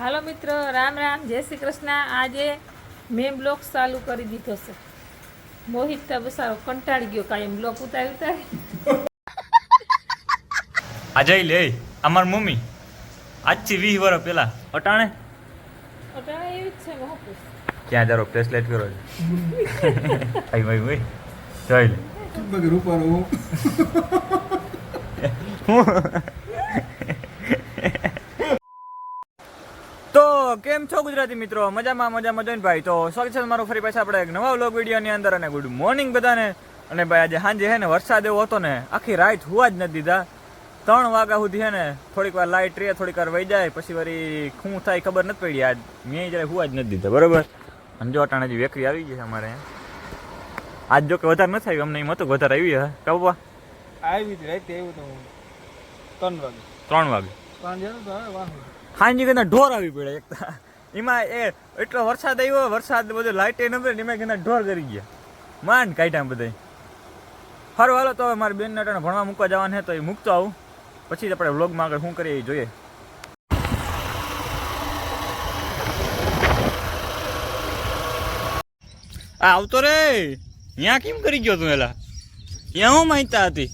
હાલો મિત્રો રામ રામ જય શ્રી કૃષ્ણ. આજે મેં બ્લોગ ચાલુ કરી દીધો છે. મોહિત તો બસારો કંટાળી ગયો કાંઈ બ્લોગ ઉતારી ઉતારી. આ જઈ લે અમાર મમ્મી. આજથી વીસ વર્ષ પેલા. અટાણે? અટાણે એવી જ છે ક્યાં જારો બ્રેસલેટ કરો ભાઈ ભાઈ ભાઈ. જય લે. રૂપારો. તો કેમ છો ગુજરાતી મિત્રો? મજામાં મજા મજા ભાઈ. તો સ્વાગત છે તમારું ફરી પાછા આપણે એક નવા વ્લોગ વિડીયોની અંદર અને ગુડ મોર્નિંગ બધાને. અને ભાઈ આજે સાંજે હે ને વરસાદ એવો હતો ને આખી રાત હોવા જ નથી દીધા. ત્રણ વાગ્યા સુધી હે ને થોડીક વાર લાઇટ રહે થોડીક વાર વહી જાય પછી વળી શું થાય ખબર નથી પડી. આજ મેં જ્યારે હોવા જ નથી દીધા બરોબર? અને જો અટાણે હજી વેકરી આવી ગઈ છે અમારે. આજ જો કે વધારે નથી આવ્યું અમને એમ હતું વધારે આવી હે કબવા આવી રાતે એવું તો ત્રણ વાગે. ત્રણ વાગે. ત્રણ હાંજી કદાચ ઢોર આવી પડે એક એમાં એ એટલો વરસાદ આવ્યો વરસાદ બધો લાઇટે નંબર એમાં કદાચ ઢોર કરી ગયા. માંડ કાઢ્યા બધા સારું હાલો તો હવે મારી બેન અટાણે ભણવા મૂકવા જવાનું છે તો એ મૂકતો આવું. પછી જ આપણે વ્લોગમાં આગળ શું કરીએ એ જોઈએ. આ આવતો રે. ત્યાં કેમ કરી ગયો તું એલા? ત્યાં હું માહિતા હતી?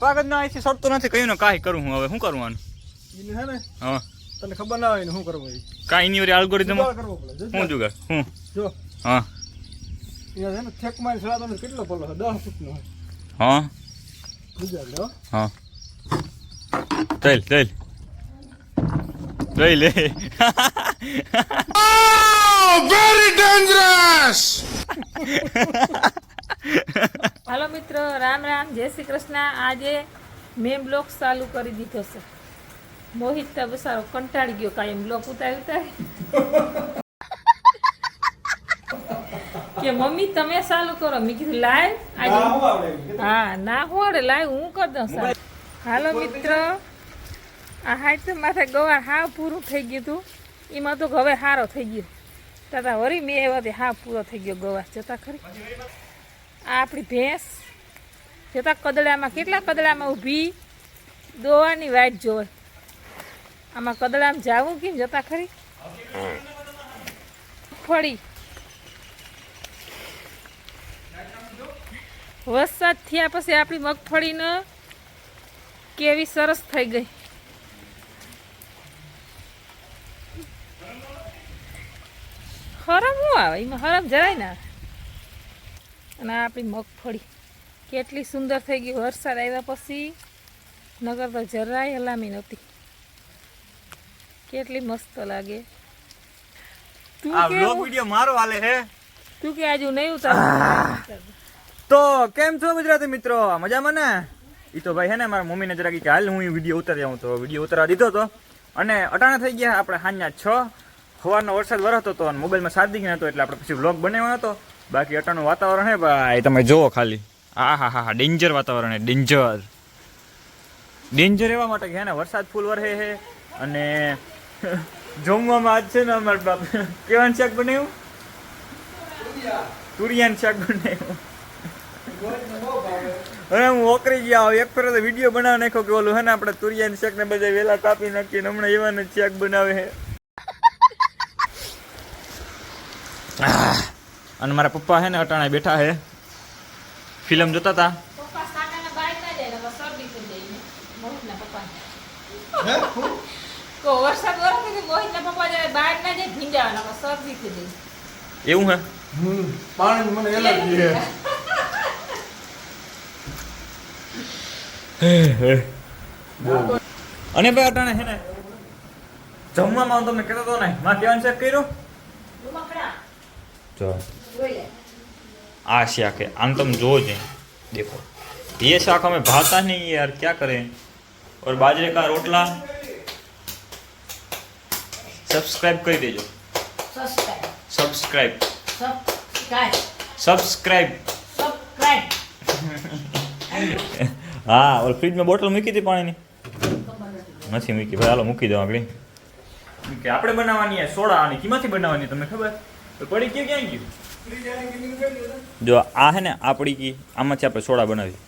પાગત ના અહીંથી સરતો નથી કહ્યું ને કાંઈ કરું હું હવે? શું કરવાનું હે ને? હા. તને ખબર ના હોય ને શું કરવું એ કાંઈ નહીં algorithm કરવો શું જુગાડ. હું જો. હા. અહીંયા છે ને થેક મારી સલાહ કેટલો પલ્લો છે? દસ ફૂટનો હા. જુગાડ લો હા. ચાલ ચાલ. જોઈ લે very dangerous! હાલો મિત્રો રામ રામ જય શ્રી કૃષ્ણ. આજે મેં બ્લોગ ચાલુ કરી દીધો છે. મોહિત તો બસારો કંટાળી ગયો કાંઈ બ્લોગ ઉતારી ઉતારી. કે મમ્મી તમે ચાલુ કરો. મેં કીધું લાય. આજે હા ના હોડે લાય હું કરી દઉં સાહેબ હાલો મિત્ર. આ હાઈટ તો માથે ગવાર હાવ પૂરું થઈ ગયું હતું એમાં તો હવે સારો થઈ ગયો. તાતા વરી મેં એવાથી હાવ પૂરો થઈ ગયો ગવાર. જતા ખરી. આ આપણી ભેંસ. જતા કદડામાં કેટલા કદડામાં ઊભી? દોવાની વાઈટ જોવે. આમાં કદડામાં જાવું કેમ જતા ખરી? ફળી. વરસાદ થયા પછી આપણી મગફળીને કેવી સરસ થઈ ગઈ. હરમ શું આવે? એમાં હરમ જરાય ના અને આપણી મગફળી કેટલી સુંદર થઈ ગઈ. વરસાદ આવ્યા પછી નગર તો જરાય હલામી નહોતી. કેટલી મસ્ત લાગે. તું આ વ્લોગ વિડિયો મારો હાલે હે? તું કે આજુ નહીં ઉતાર? તો કેમ છો ગુજરાતી મિત્રો? મજામાં ને? ઈ તો ભાઈ હે ને મારા મમ્મીને જરા કે હાલ હું વીડિયો ઉતારી આવું તો વીડિયો ઉતારવા દીધો તો. અને અટાણા થઈ ગયા આપણે સાંજના છ. સવારનો વરસાદ વરસતો હતો અને મોબાઈલમાં ચાર્જિંગ હતો એટલે આપણે પછી વ્લોગ બનાવ્યો હતો બાકી અટાણું વાતાવરણ હે ભાઈ. તમે જુઓ ખાલી. હા હા હા હા ડેન્જર વાતાવરણ હે ડેન્જર. ડેન્જર એવા માટે કે હે ને વરસાદ ફૂલ વરસે હે. અને જમવામાં આજ છે ને અમારા બાપ. કેવાનું શાક બનાવ્યું? તુરિયાનું શાક બનાવ્યું. હવે હું ઓકરી ગયા એક ફેર તો વીડિયો બનાવી નાખ્યો કે ઓલું હે ને આપણે તુરિયાનું શાક ને બધા વેલા કાપી નાખીને હમણાં એવા ને શાક બનાવે છે અને મારા પપ્પા હે ને અટાણે બેઠા હે. ફિલ્મ જોતા હતા પપ્પા ના જાય ને થઈ જાય ને. પપ્પા કો વરસાદ વરસે કે મોહિતના પપ્પા જાય બહાર ના જાય ભીંજાવાના શરદી થઈ જાય એવું હે હમ પાણી મને એલર્જી છે અને ભાઈ અટાણે હે ને જમવામાં હું તમને કહેતો હતો ને માં કેવાનું શાક કર્યું રૂમકડા જો જોઈ લે આ શાક है आम तुम जो जे देखो ये शाक हमें भाता नहीं है यार क्या करें और बाजरे का रोटला સબસ્ક્રાઇબ કરી દેજો. સબસ્ક્રાઇબ સબસ્ક્રાઇબ હા ઓલ ફ્રીજમાં બોટલ મૂકી હતી પાણીની. નથી મૂકી ભાઈ હાલો મૂકી દો આગળ. કે આપણે બનાવવાની સોડા આની કિમાંથી બનાવવાની તમને ખબર? પડી ગયું ક્યાં ગયું? જો આ હે ને આપણી કી આમાંથી આપણે સોડા બનાવી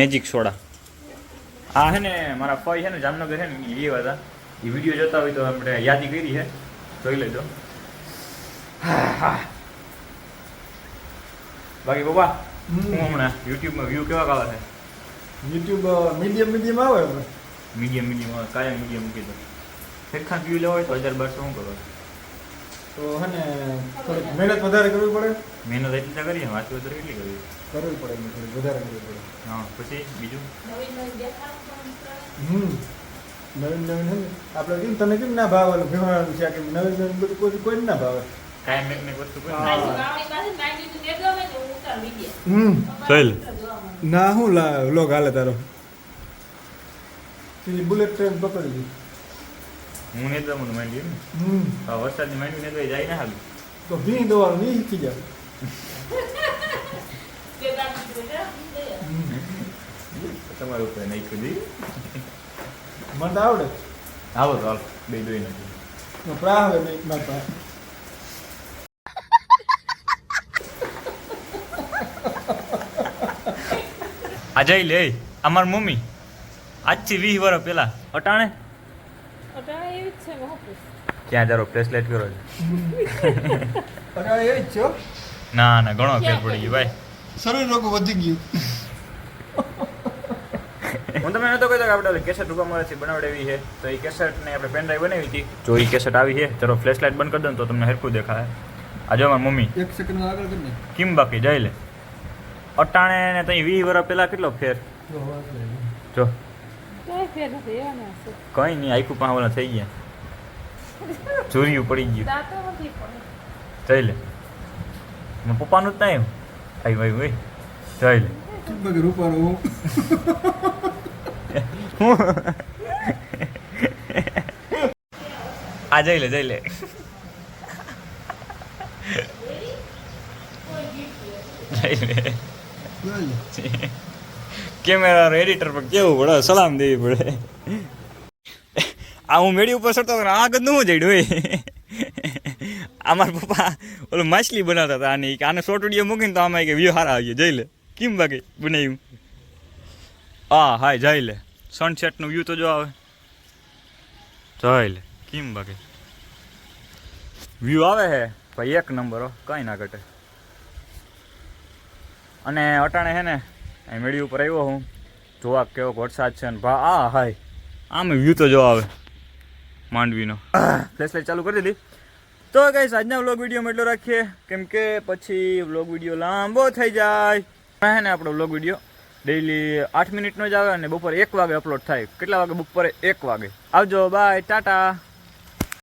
મેજિક સોડા. આ હે ને મારા ફઈ છે ને જામનગર છે ને એ હતા. એ વીડિયો જોતા હોય તો આપણે યાદી કરી છે જોઈ લેજો. બાકી પપ્પા હું હમણાં યુટ્યુબમાં વ્યૂ કેવા આવે છે? યુટ્યુબ મીડિયમ મીડિયમ આવે હવે? મીડિયમ મીડિયમ કાયમ મીડિયમ મૂકી દો. ફેરખાન વ્યૂ લેવો હોય તો હજાર બારસો શું કરો તો હે ને થોડીક મહેનત વધારે કરવી પડે. મહેનત એટલી તો કરીએ વાત તો એટલી કરવી. કરવી પડે થોડી વધારે કરવી પડે. હા પછી બીજું. હમ. નવીન નવીન હે? આપણે કેમ તને કેમ ના ભાવે ભીમાવાનું છે? કે નવીન નવીન બધું કોઈ કોઈ ના ભાવે. જોવા. ના હું. લા લોગ હાલે તારો. બુલેટ ટ્રેન પકડી લી. હું ને તો મને માંડ્યું ને? હમ. ની વરસાદની માંડ્યું ને તો જાય ને હાલ. તો ભી દવાનું નહીં શીખી દે. તમારું ઉપર નહીં દી મને તો આવડે. આવો તો હાલ બે દોઈ નથી પ્રા આવે નહીં મારી પાસે આ જઈ લે અમાર મમ્મી. આજથી વીસ વર્ષ પેલા અટાણે? અટાણે એવી જ છે ક્યાં જરો બ્રેસલેટ કરો છો? અરે એ જ છે ના ના ઘણો ફેર પડી ગયો ભાઈ. શરીર રોગ વધી ગયું. હું તમને નતો કહેતો કે આપણે કેસેટ રૂપામાંથી બનાવડાવી છે તો એ કેસેટને આપણે પેન ડ્રાઈવ બનાવી હતી. જો એ કેસેટ આવી છે ચલો ફ્લેશ લાઇટ બંધ કરી દો તો તમને હરખું દેખાય. આ જો મારી મમ્મી. એક સેકન્ડ આગળ કરી કેમ બાકી? જઈ લે. અટાણે ને તઈ વીસ વર્ષ પહેલા કેટલો ફેર? જો કાંઈ નહીં આખું પાવલા થઈ ગયા. ચોર્યું પડી ગયું દાંતો જઈ લે. પપ્પાનું જ ના એમ આઈ ભાઈ ભાઈ જઈ લે. હું આ જઈ લે જઈ લે. કેમેરા એડિટર પર કેવું પડે? સલામ દેવી પડે. આ હું મેળી ઉપર ચડતો આગળનું જડ્યું હોય. આ પપ્પા ઓલું માછલી બનાવતા હતા આની આને શોર્ટ વીડિયો મૂકીને તો આમાં કે વ્યૂ સારા આવી જઈ લે. કેમ બાકી બનાવ્યું? હા હાય જઈ લે. સનસેટનું વ્યૂ તો જો આવે. જોઈ લે કેમ બાકી? વ્યૂ આવે હે ભાઈ એક નંબર હો કંઈ ના ઘટે. અને અટાણે હે ને અહીં મેળી ઉપર આવ્યો હું. જોવા કેવો વરસાદ છે ને ભા આ હાય આમ વ્યૂ તો જો આવે માંડવીનો. ફ્લેશ લાઈટ ચાલુ કરી દીધી. તો કઈ આજના વ્લોગ વિડીયોમાં એટલો રાખીએ. કેમ કે પછી વ્લોગ વીડિયો લાંબો થઈ જાય. હે ને આપણો વ્લોગ વીડિયો ડેઈલી આઠ મિનિટનો જ આવે અને બપોરે એક વાગે અપલોડ થાય. કેટલા વાગે? બપોરે એક વાગે. આવજો બાય ટાટા.